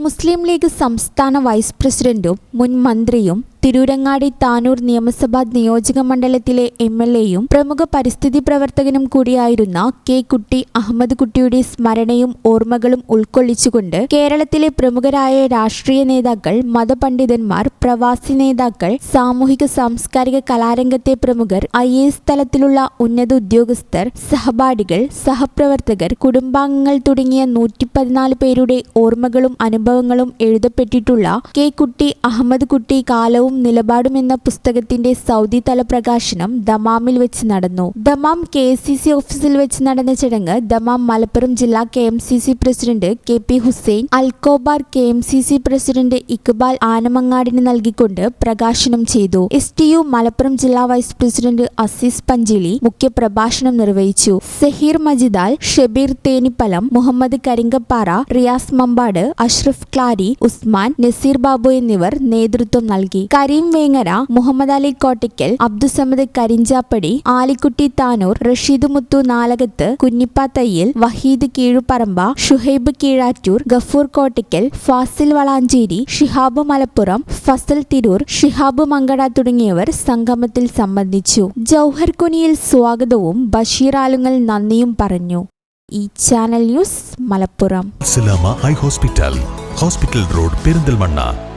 മുസ്ലിം league സംസ്ഥാന vice പ്രസിഡന്റും മുൻ മന്ത്രിയും തിരൂരങ്ങാടി താനൂർ നിയമസഭാ നിയോജക മണ്ഡലത്തിലെ എം എൽ എയും പ്രമുഖ പരിസ്ഥിതി പ്രവർത്തകനും കൂടിയായിരുന്ന കെ കുട്ടി അഹമ്മദ് കുട്ടിയുടെ സ്മരണയും ഓർമ്മകളും ഉൾക്കൊള്ളിച്ചുകൊണ്ട് കേരളത്തിലെ പ്രമുഖരായ രാഷ്ട്രീയ നേതാക്കൾ മതപണ്ഡിതന്മാർ പ്രവാസി നേതാക്കൾ സാമൂഹിക സാംസ്കാരിക കലാരംഗത്തെ പ്രമുഖർ ഐ എ എസ് തലത്തിലുള്ള ഉന്നത ഉദ്യോഗസ്ഥർ സഹപാഠികൾ സഹപ്രവർത്തകർ കുടുംബാംഗങ്ങൾ തുടങ്ങിയ നൂറ്റി പതിനാല് പേരുടെ ഓർമ്മകളും അനുഭവങ്ങളും എഴുതപ്പെട്ടിട്ടുള്ള കെ കുട്ടി അഹമ്മദ് കുട്ടി കാലവും നിലപാടും എന്ന പുസ്തകത്തിന്റെ സൗദി തല പ്രകാശനം ദമാമിൽ വെച്ച് നടന്നു. ദമാം കെ ഓഫീസിൽ വെച്ച് നടന്ന ചടങ്ങ് ദമാം മലപ്പുറം ജില്ലാ K president K P Hussain Al Khobar K president Iqbal ആനമങ്ങാടിന് നൽകിക്കൊണ്ട് പ്രകാശനം ചെയ്തു. എസ് ടി യു മലപ്പുറം ജില്ലാ വൈസ് പ്രസിഡന്റ് അസീസ് പഞ്ചിളി മുഖ്യപ്രഭാഷണം നിർവഹിച്ചു. സഹീർ മജിദാൽ ഷബീർ തേനിപ്പലം മുഹമ്മദ് കരിങ്കപ്പാറ റിയാസ് മമ്പാട് അഷ്റഫ് ക്ലാരി ഉസ്മാൻ നസീർ ബാബു എന്നിവർ നേതൃത്വം നൽകി. കരീം വേങ്ങര മുഹമ്മദ് അലി കോട്ടിക്കൽ അബ്ദുസമദ് കരിഞ്ചാപ്പടി ആലിക്കുട്ടി താനൂർ റഷീദ് മുത്തു നാലകത്ത് കുഞ്ഞിപ്പ തയ്യിൽ വഹീദ് കീഴുപറമ്പ ഷുഹൈബ് കീഴാറ്റൂർ ഗഫൂർ കോട്ടിക്കൽ ഫാസിൽ വളാഞ്ചേരി ഷിഹാബ് മലപ്പുറം ഫസൽ തിരൂർ ഷിഹാബ് മങ്കട തുടങ്ങിയവർ സംഗമത്തിൽ സംബന്ധിച്ചു. ജൗഹർ കുനിയിൽ സ്വാഗതവും ബഷീർ ആലുങ്ങൽ നന്ദിയും പറഞ്ഞു. ഈ channel news Malappuram. Hospital hospital road Perinthalmanna.